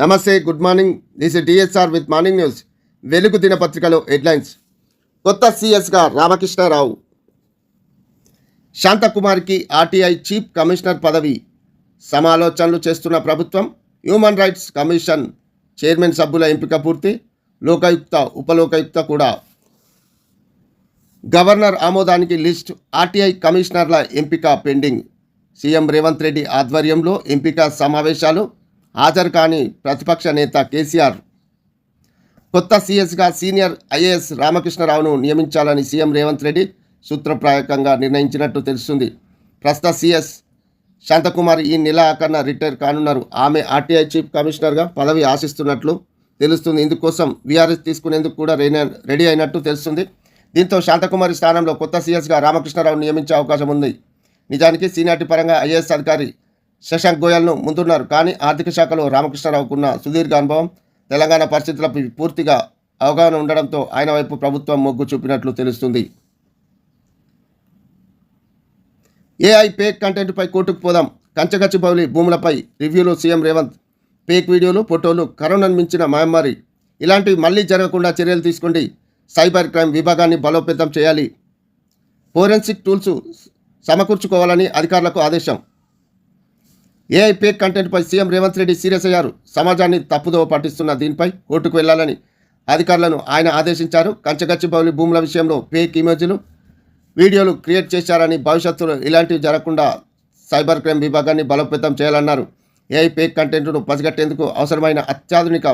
నమస్తే good morning. This DSR with morning news Velugu దినపత్రికలో headlines. కొత్త సీఎస్గా రామకృష్ణారావు. శాంతకుమార్కి ఆర్టీఐ చీఫ్ కమిషనర్ పదవి. సమాలోచనలు చేస్తున్న ప్రభుత్వం హ్యూమన్ రైట్స్ కమిషన్ చైర్మన్ సభ్యుల ఎంపిక పూర్తి. లోకాయుక్త ఉపలోకాయుక్త కూడా. గవర్నర్ ఆమోదానికి లిస్ట్ ఆర్టీఐ కమిషనర్ల ఎంపిక పెండింగ్. సీఎం రేవంత్ రెడ్డి ఆధ్వర్యంలో ఎంపిక సమావేశాలు. హాజరు కాని ప్రతిపక్ష నేత కేసీఆర్. కొత్త సీఎస్గా సీనియర్ ఐఏఎస్ రామకృష్ణరావును నియమించాలని సీఎం రేవంత్ రెడ్డి సూత్రప్రాయకంగా నిర్ణయించినట్టు తెలుస్తుంది. ప్రస్తుత సీఎస్ శాంతకుమార్ ఈ నెల రిటైర్ కానున్నారు. ఆమె ఆర్టీఐ చీఫ్ కమిషనర్గా పదవి ఆశిస్తున్నట్లు తెలుస్తుంది. ఇందుకోసం వీఆర్ఎస్ తీసుకునేందుకు కూడా రెడీ- అయినట్టు తెలుస్తుంది. దీంతో శాంతకుమారి స్థానంలో కొత్త సీఎస్గా రామకృష్ణరావు నియమించే అవకాశం ఉంది. నిజానికి సీనియార్టీ పరంగా ఐఏఎస్ అధికారి శశాంక్ గోయల్ను ముందున్నారు. కానీ ఆర్థిక శాఖలో రామకృష్ణరావుకున్న సుదీర్ఘ అనుభవం తెలంగాణ పరిస్థితులపై పూర్తిగా అవగాహన ఉండడంతో ఆయన వైపు ప్రభుత్వం మొగ్గు చూపినట్లు తెలుస్తుంది. ఏఐ పేక్ కంటెంట్పై కోర్టుకు పోదాం. కంచగచ్చిబౌలి భూములపై రివ్యూలో సీఎం రేవంత్ పేక్ వీడియోలు ఫోటోలు కరోనాను మించిన మహమ్మారి. ఇలాంటివి మళ్ళీ జరగకుండా చర్యలు తీసుకోండి. సైబర్ క్రైమ్ విభాగాన్ని బలోపేతం చేయాలి. ఫోరెన్సిక్ టూల్స్ సమకూర్చుకోవాలని అధికారులకు ఆదేశం. ఏఐ పేక్ కంటెంట్పై సీఎం రేవంత్ రెడ్డి సీరియస్ అయ్యారు. సమాజాన్ని తప్పుదోవ పట్టిస్తున్న దీనిపై కోర్టుకు వెళ్ళాలని అధికారులను ఆయన ఆదేశించారు. కంచగచ్చిబౌలి భూముల విషయంలో ఫేక్ ఇమేజ్లు వీడియోలు క్రియేట్ చేశారని భవిష్యత్తులో ఇలాంటివి జరగకుండా సైబర్ క్రైమ్ విభాగాన్ని బలోపేతం చేయాలన్నారు. ఏఐ పేక్ కంటెంట్ను పసిగట్టేందుకు అవసరమైన అత్యాధునిక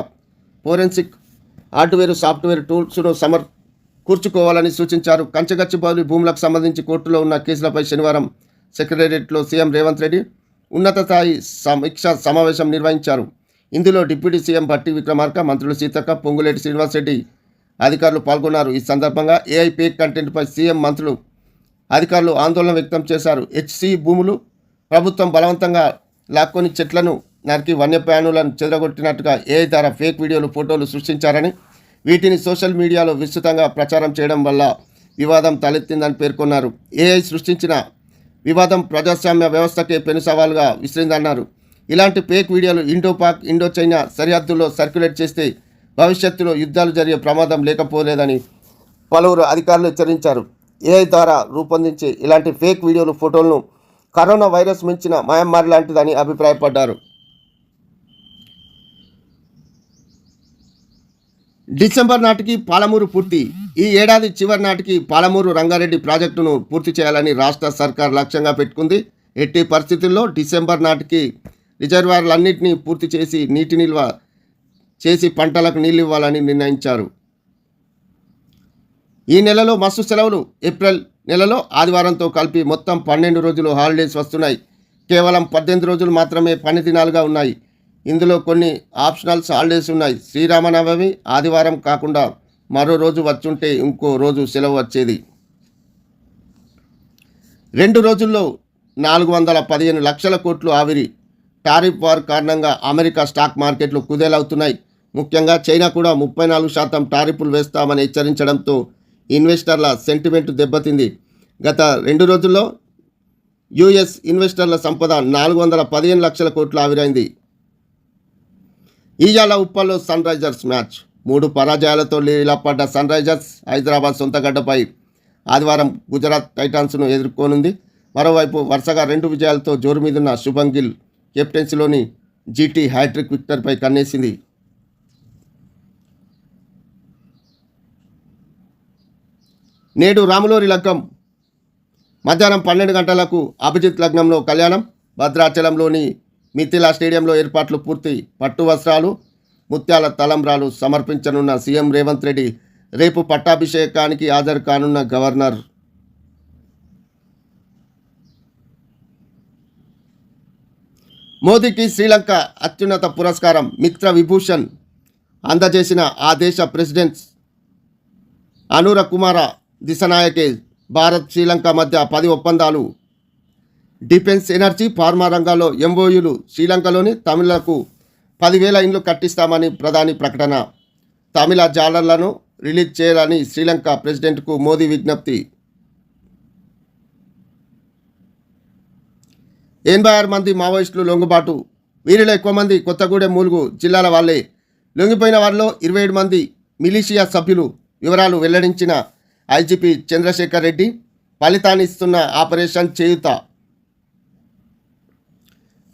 ఫోరెన్సిక్ హార్డ్వేర్ సాఫ్ట్వేర్ టూల్స్ను సమర్ కూర్చుకోవాలని సూచించారు. కంచగచ్చిబౌలి భూములకు సంబంధించి కోర్టులో ఉన్న కేసులపై శనివారం సెక్రటేరియట్లో సీఎం రేవంత్ రెడ్డి ఉన్నత స్థాయి సమీక్ష సమావేశం నిర్వహించారు. ఇందులో డిప్యూటీ సీఎం భట్టి విక్రమార్క మంత్రులు సీతక్క పొంగులేటి శ్రీనివాసరెడ్డి అధికారులు పాల్గొన్నారు. ఈ సందర్భంగా ఏఐ కంటెంట్పై సీఎం మంత్రులు అధికారులు ఆందోళన వ్యక్తం చేశారు. హెచ్సి భూములు ప్రభుత్వం బలవంతంగా లాక్కొని చెట్లను నరికి వన్యప్రాణులను చెదరగొట్టినట్టుగా ఏఐ ద్వారా ఫేక్ వీడియోలు ఫోటోలు సృష్టించారని వీటిని సోషల్ మీడియాలో విస్తృతంగా ప్రచారం చేయడం వల్ల వివాదం తలెత్తిందని పేర్కొన్నారు. ఏఐ సృష్టించిన వివాదం ప్రజాస్వామ్య వ్యవస్థకే పెను సవాలుగా విసిరిందన్నారు. ఇలాంటి ఫేక్ వీడియోలు ఇండో పాక్ ఇండో చైనా సరిహద్దుల్లో సర్క్యులేట్ చేస్తే భవిష్యత్తులో యుద్ధాలు జరిగే ప్రమాదం లేకపోలేదని పలువురు అధికారులు హెచ్చరించారు. ఏఐ ద్వారా రూపొందించే ఇలాంటి ఫేక్ వీడియోలు ఫోటోలను కరోనా వైరస్ మించిన మయమ్మారి లాంటిదని అభిప్రాయపడ్డారు. డిసెంబర్ నాటికి పాలమూరు పూర్తి. ఈ ఏడాది చివరి నాటికి పాలమూరు రంగారెడ్డి ప్రాజెక్టును పూర్తి చేయాలని రాష్ట్ర సర్కార్ లక్ష్యంగా పెట్టుకుంది. ఎట్టి పరిస్థితుల్లో డిసెంబర్ నాటికి రిజర్వాయర్లన్నింటినీ పూర్తి చేసి నీటి నిల్వ చేసి పంటలకు నీళ్ళు ఇవ్వాలని నిర్ణయించారు. ఈ నెలలో మస్తు సెలవులు. ఏప్రిల్ నెలలో ఆదివారంతో కలిపి మొత్తం పన్నెండు రోజులు హాలిడేస్ వస్తున్నాయి. కేవలం పద్దెనిమిది రోజులు మాత్రమే పని దినాలుగా ఉన్నాయి. ఇందులో కొన్ని ఆప్షనల్స్ హాలిడేస్ ఉన్నాయి. శ్రీరామనవమి ఆదివారం కాకుండా మరో రోజు వచ్చుంటే ఇంకో రోజు సెలవు వచ్చేది. రెండు రోజుల్లో నాలుగు వందల పదిహేను లక్షల కోట్లు ఆవిరి. టారిఫ్ వార్ కారణంగా అమెరికా స్టాక్ మార్కెట్లు కుదేలవుతున్నాయి. ముఖ్యంగా చైనా కూడా ముప్పై నాలుగు శాతం టారిఫ్లు వేస్తామని హెచ్చరించడంతో ఇన్వెస్టర్ల సెంటిమెంట్ దెబ్బతింది. గత రెండు రోజుల్లో యుఎస్ ఇన్వెస్టర్ల సంపద నాలుగు వందల పదిహేను లక్షల కోట్లు ఆవిరైంది. ఈజాల ఉప్పల్లో సన్ రైజర్స్ మ్యాచ్. మూడు పరాజయాలతో లీలపడ్డ సన్ రైజర్స్ హైదరాబాద్ సొంతగడ్డపై ఆదివారం గుజరాత్ టైటాన్స్ను ఎదుర్కొనుంది. మరోవైపు వరుసగా రెండు విజయాలతో జోరు మీదున్న శుభం గిల్ కెప్టెన్సీలోని జీటీ హ్యాట్రిక్ విక్టర్పై కన్నేసింది. నేడు రాములోరి లగ్గం. మధ్యాహ్నం పన్నెండు గంటలకు అభిజిత్ లగ్నంలో కళ్యాణం. భద్రాచలంలోని మిథిలా స్టేడియంలో ఏర్పాట్లు పూర్తి. పట్టు వస్త్రాలు ముత్యాల తలంబ్రాలు సమర్పించనున్న సీఎం రేవంత్ రెడ్డి రేపు పట్టాభిషేకానికి హాజరు కానున్న గవర్నర్. మోదీకి శ్రీలంక అత్యున్నత పురస్కారం. మిత్ర విభూషణ్ అందజేసిన ఆ దేశ ప్రెసిడెంట్ అనుర కుమార దిశనాయకే భారత్ శ్రీలంక మధ్య పది ఒప్పందాలు డిఫెన్స్ ఎనర్జీ ఫార్మా రంగాల్లో ఎంఓయులు శ్రీలంకలోని తమిళకు పదివేల ఇండ్లు కట్టిస్తామని ప్రధాని ప్రకటన. తమిళ జాలర్లను రిలీజ్ చేయాలని శ్రీలంక ప్రెసిడెంట్కు మోదీ విజ్ఞప్తి. ఎనభై ఆరు మంది మావోయిస్టులు లొంగుబాటు. వీరిలో ఎక్కువ మంది కొత్తగూడెం మూలుగు జిల్లాల వాళ్ళే. లొంగిపోయిన వారిలో ఇరవై ఏడు మంది మిలీషియా సభ్యులు. వివరాలు వెల్లడించిన ఐజీపీ చంద్రశేఖర్ రెడ్డి. ఫలితాన్నిస్తున్న ఆపరేషన్ చేయుత.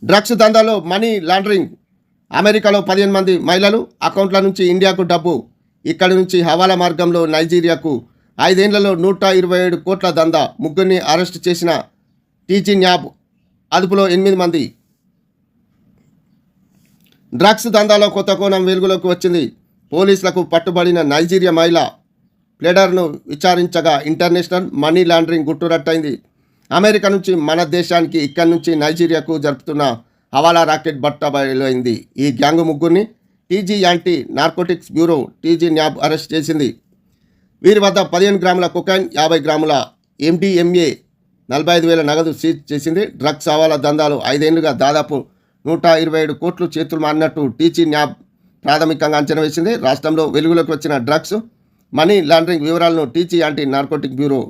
డ్రగ్స్ దందాలో మనీ లాండరింగ్. అమెరికాలో పదిహేను మంది మహిళలు అకౌంట్ల నుంచి ఇండియాకు డబ్బు ఇక్కడి నుంచి హవాలా మార్గంలో నైజీరియాకు ఐదేళ్ళలో నూట ఇరవై ఏడు కోట్ల దందా ముగ్గురిని అరెస్ట్ చేసిన టీజీ న్యాబ్ అదుపులో ఎనిమిది మంది. డ్రగ్స్ దందాలో కొత్త కోణం వెలుగులోకి వచ్చింది. పోలీసులకు పట్టుబడిన నైజీరియా మహిళ ప్లేడర్ను విచారించగా ఇంటర్నేషనల్ మనీ లాండరింగ్ గుట్టురట్టయింది. అమెరికా నుంచి మన దేశానికి ఇక్కడి నుంచి నైజీరియాకు జరుపుతున్న హవాలా రాకెట్ బట్టబయలైంది ఈ గ్యాంగ్ ముగ్గురిని TG anti narcotics bureau TG NAB arrest చేసింది. వీరి వద్ద పదిహేను గ్రాముల కొకైన్ యాభై గ్రాముల ఎండిఎంఏ నలభై ఐదు వేల నగదు సీజ్ చేసింది. డ్రగ్స్ హవాలా దందాలు ఐదేళ్ళుగా దాదాపు నూట ఇరవై ఏడు కోట్లు చేతులు మారినట్టు టీజీ న్యాబ్ ప్రాథమికంగా అంచనా వేసింది. రాష్ట్రంలో వెలుగులోకి వచ్చిన డ్రగ్స్ మనీ లాండరింగ్ వివరాలను TG anti narcotic bureau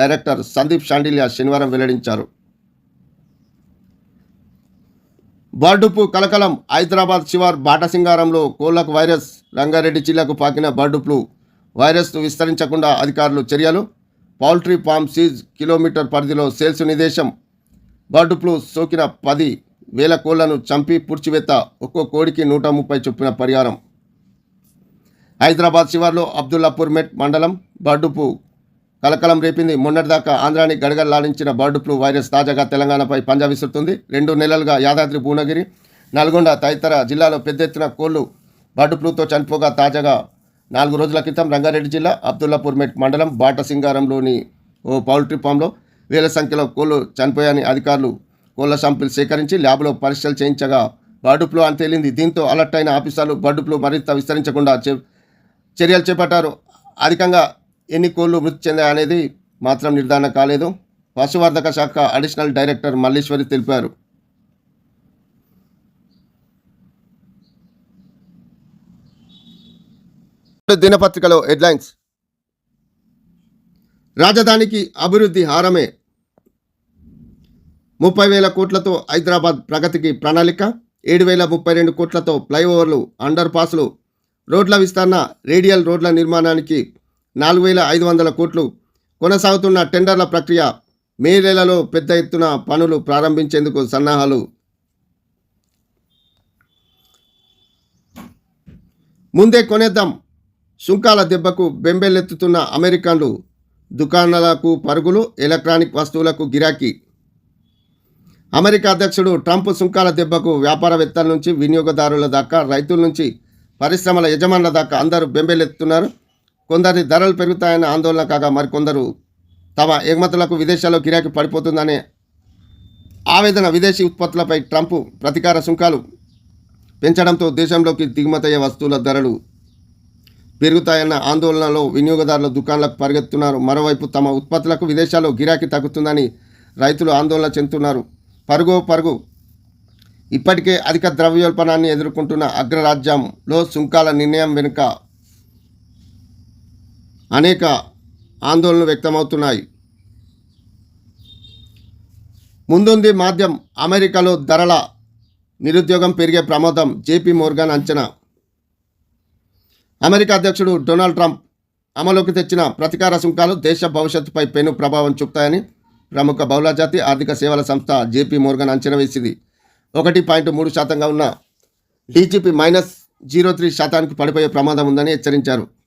director Sandeep Shandilya శనివారం వెల్లడించారు. బర్డుపు కలకలం హైదరాబాద్ శివార్ బాటసింగారంలో కోళ్ళకు వైరస్ రంగారెడ్డి జిల్లాకు పాకిన బర్డుప్లు ఫ్లూ వైరస్ విస్తరించకుండా అధికారులు చర్యలు. పౌల్ట్రీ ఫామ్ సీజ్ కిలోమీటర్ పరిధిలో సేల్స్ నిదేశం. బర్డ్ ఫ్లూ సోకిన పది వేల కోళ్ళను చంపి పూడ్చివేత ఒక్కో కోడికి నూట ముప్పై చొప్పున పరిహారం. హైదరాబాద్ శివార్లో అబ్దుల్లాపూర్ మెట్ మండలం బర్డుపు కలకలం రేపింది. మొన్నటిదాకా ఆంధ్రాని గడగడలాడించిన బర్డ్ ఫ్లూ వైరస్ తాజాగా తెలంగాణపై పంజా విసురుతుంది. రెండు నెలలుగా యాదాద్రి భువనగిరి నల్గొండ తదితర జిల్లాలో పెద్ద ఎత్తున కోళ్ళు బర్డ్ ఫ్లూతో చనిపోగా తాజాగా నాలుగు రోజుల క్రితం రంగారెడ్డి జిల్లా అబ్దుల్లాపూర్ మెట్ మండలం బాటసింగారంలోని ఓ పౌల్ట్రీ ఫామ్లో వేల సంఖ్యలో కోళ్ళు చనిపోయాయని అధికారులు కోళ్ళ శాంపిల్ సేకరించి ల్యాబ్లో పరీక్షలు చేయించగా బర్డ్ ఫ్లూ అని తేలింది. దీంతో అలర్ట్ అయిన ఆఫీసర్లు బర్డ్ ఫ్లూ మరింత విస్తరించకుండా చే- చర్యలు చేపట్టారు. అధికంగా ఎన్ని కోళ్ళు మృతి చెందాయి అనేది మాత్రం నిర్ధారణ కాలేదు. పశువర్ధక శాఖ అడిషనల్ డైరెక్టర్ మల్లీశ్వరి తెలిపారు. దినపత్రికలో హెడ్లైన్స్. రాజధానికి అభివృద్ధి హారమే. ముప్పై వేల కోట్లతో హైదరాబాద్ ప్రగతికి ప్రణాళిక ఏడు వేల ముప్పై రెండు కోట్లతో ఫ్లైఓవర్లు అండర్ పాస్లు రోడ్ల విస్తరణ రేడియల్ రోడ్ల నిర్మాణానికి నాలుగు వేల ఐదు వందల కోట్లు కొనసాగుతున్న టెండర్ల ప్రక్రియ మే నెలలో పెద్ద ఎత్తున పనులు ప్రారంభించేందుకు సన్నాహాలు. ముందే కొనేద్దాం. సుంకాల దెబ్బకు బెంబెలెత్తుతున్న అమెరికన్లు దుకాణాలకు పరుగులు ఎలక్ట్రానిక్ వస్తువులకు గిరాకీ. అమెరికా అధ్యక్షుడు ట్రంప్ సుంకాల దెబ్బకు వ్యాపారవేత్తల నుంచి వినియోగదారుల దాకా రైతుల నుంచి పరిశ్రమల యజమానుల దాకా అందరూ బెంబెలెత్తుతున్నారు. కొందరి ధరలు పెరుగుతాయన్న ఆందోళన కాగా మరికొందరు తమ ఎగుమతులకు విదేశాల్లో గిరాకీ పడిపోతుందనే ఆవేదన విదేశీ ఉత్పత్తులపై ట్రంప్ ప్రతికార సుంకాలు పెంచడంతో దేశంలోకి దిగుమతయ్యే వస్తువుల ధరలు పెరుగుతాయన్న ఆందోళనలో వినియోగదారుల దుకాణాలకు పరిగెత్తున్నారు. మరోవైపు తమ ఉత్పత్తులకు విదేశాల్లో గిరాకీ తగ్గుతుందని రైతులు ఆందోళన చెందుతున్నారు. పరుగు పరుగు ఇప్పటికే అధిక ద్రవ్యోల్బణాన్ని ఎదుర్కొంటున్న అగ్రరాజ్యంలో సుంకాల నిర్ణయం వెనుక అనేక ఆందోళనలు వ్యక్తమవుతున్నాయి. ముందుంది మాధ్యం అమెరికాలో ధరల నిరుద్యోగం పెరిగే ప్రమాదం జేపీ మోర్గాన్ అంచనా. అమెరికా అధ్యక్షుడు డొనాల్డ్ ట్రంప్ అమలుకి తెచ్చిన ప్రతికార సుంకాలు దేశ భవిష్యత్తుపై పెను ప్రభావం చూపుతాయని ప్రముఖ బహుళజాతి ఆర్థిక సేవల సంస్థ జేపీ మోర్గన్ అంచనా వేసింది. ఒకటి పాయింట్ మూడు శాతంగా ఉన్న డీజీపీ మైనస్ జీరో త్రీ శాతానికి పడిపోయే ప్రమాదం ఉందని హెచ్చరించారు.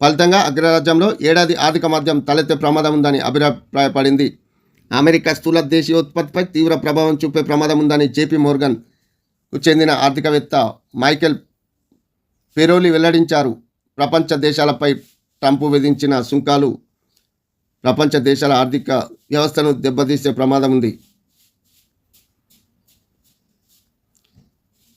ఫలితంగా అగ్రరాజ్యంలో ఏడాది ఆర్థిక మాధ్యం తలెత్తే ప్రమాదం ఉందని అభిప్రాయపడింది. అమెరికా స్థూల దేశీయోత్పత్తిపై తీవ్ర ప్రభావం చూపే ప్రమాదం ఉందని జేపీ మోర్గన్కు చెందిన ఆర్థికవేత్త మైకెల్ పెరోలి వెల్లడించారు. ప్రపంచ దేశాలపై ట్రంప్ విధించిన సుంకాలు ప్రపంచ దేశాల ఆర్థిక వ్యవస్థను దెబ్బతీసే ప్రమాదం ఉంది.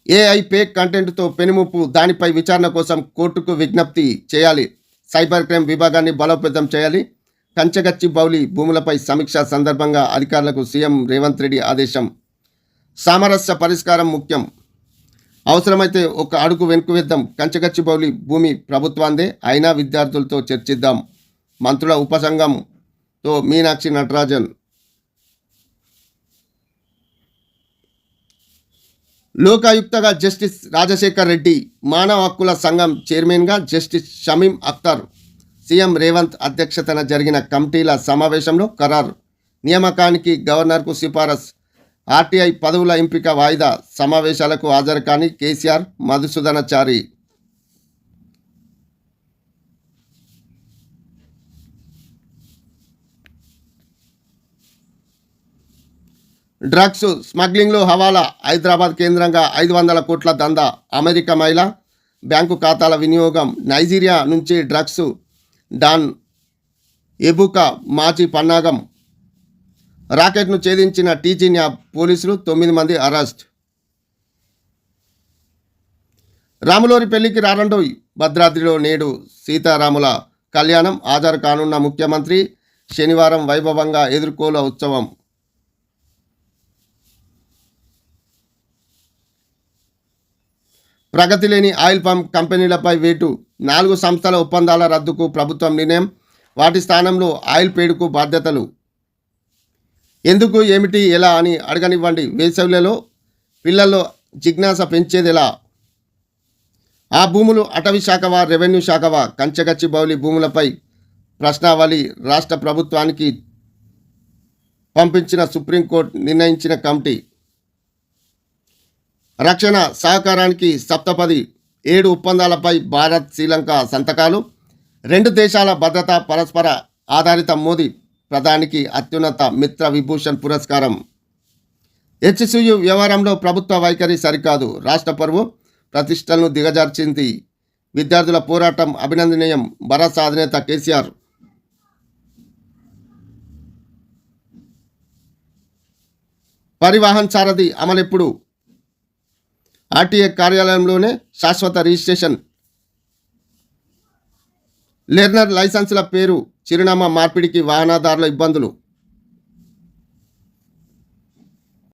ఏఐ పే కంటెంట్తో పెనుముప్పు దానిపై విచారణ కోసం కోర్టుకు విజ్ఞప్తి చేయాలి. సైబర్ క్రైమ్ విభాగాన్ని బలోపేతం చేయాలి. కంచగచ్చి బౌలి భూములపై సమీక్ష సందర్భంగా అధికారులకు సీఎం రేవంత్ రెడ్డి ఆదేశం. సామరస్య పరిష్కారం ముఖ్యం. అవసరమైతే ఒక అడుగు వెనుక వేద్దాం. కంచగచ్చి బౌలి భూమి ప్రభుత్వాందే అయినా విద్యార్థులతో చర్చిద్దాం. మంత్రుల ఉపసంఘంతో మీనాక్షి నటరాజన్. లోకాయుక్తగా జస్టిస్ రాజశేఖర్ రెడ్డి మానవ హక్కుల సంఘం చైర్మన్గా జస్టిస్ షమీం అఖ్తర్ సీఎం రేవంత్ అధ్యక్షతన జరిగిన కమిటీల సమావేశంలో ఖరారు. నియామకానికి గవర్నర్కు సిఫారసు. ఆర్టీఐ పదవుల ఎంపిక వాయిదా సమావేశాలకు హాజరు కాని కేసీఆర్ మధుసూదనచారి డ్రగ్స్ స్మగ్లింగ్లో హవాలా హైదరాబాద్ కేంద్రంగా ఐదు వందల కోట్ల దందా. అమెరికా మహిళ బ్యాంకు ఖాతాల వినియోగం. నైజీరియా నుంచి డ్రగ్స్. డాన్ ఎబుకా మాచి పన్నాగం. రాకెట్ను ఛేదించిన టీచింగ్ పోలీసులు తొమ్మిది మంది అరెస్ట్. రాములోరి పెళ్ళికి రారండోయ్ భద్రాద్రిలో నేడు సీతారాముల కళ్యాణం. హాజరు కానున్న ముఖ్యమంత్రి శనివారం వైభవంగా ఎదుర్కోల ఉత్సవం. ప్రగతి లేని ఆయిల్ పంప్ కంపెనీలపై వేటు నాలుగు సంస్థల ఒప్పందాల రద్దుకు ప్రభుత్వం నిర్ణయం వాటి స్థానంలో ఆయిల్ పేడుకు బాధ్యతలు. ఎందుకు ఏమిటి ఎలా అని అడగనివ్వండి. వేసవిలలో పిల్లల్లో జిజ్ఞాస పెంచేది ఎలా ఆ భూములు అటవీ శాఖవా రెవెన్యూ శాఖవా కంచగచ్చి బౌలి భూములపై ప్రశ్నావళి రాష్ట్ర ప్రభుత్వానికి పంపించిన సుప్రీంకోర్టు నిర్ణయించిన కమిటీ. రక్షణ సహకారానికి సప్తపది ఏడు ఒప్పందాలపై భారత్ శ్రీలంక సంతకాలు. రెండు దేశాల భద్రత పరస్పర ఆధారిత మోదీ ప్రధానికి అత్యున్నత మిత్ర విభూషణ్ పురస్కారం. హెచ్సియు వ్యవహారంలో ప్రభుత్వ వైఖరి సరికాదు. రాష్ట్ర పరువు ప్రతిష్టలను దిగజార్చింది విద్యార్థుల పోరాటం అభినందనీయం. భరత్ అధినేత కేసీఆర్. పరివాహన్ సారథి అమలెప్పుడు? ఆర్టీఏ కార్యాలయంలోనే శాశ్వత రిజిస్ట్రేషన్. లెర్నర్ లైసెన్సుల పేరు చిరునామా మార్పిడికి వాహనదారుల ఇబ్బందులు.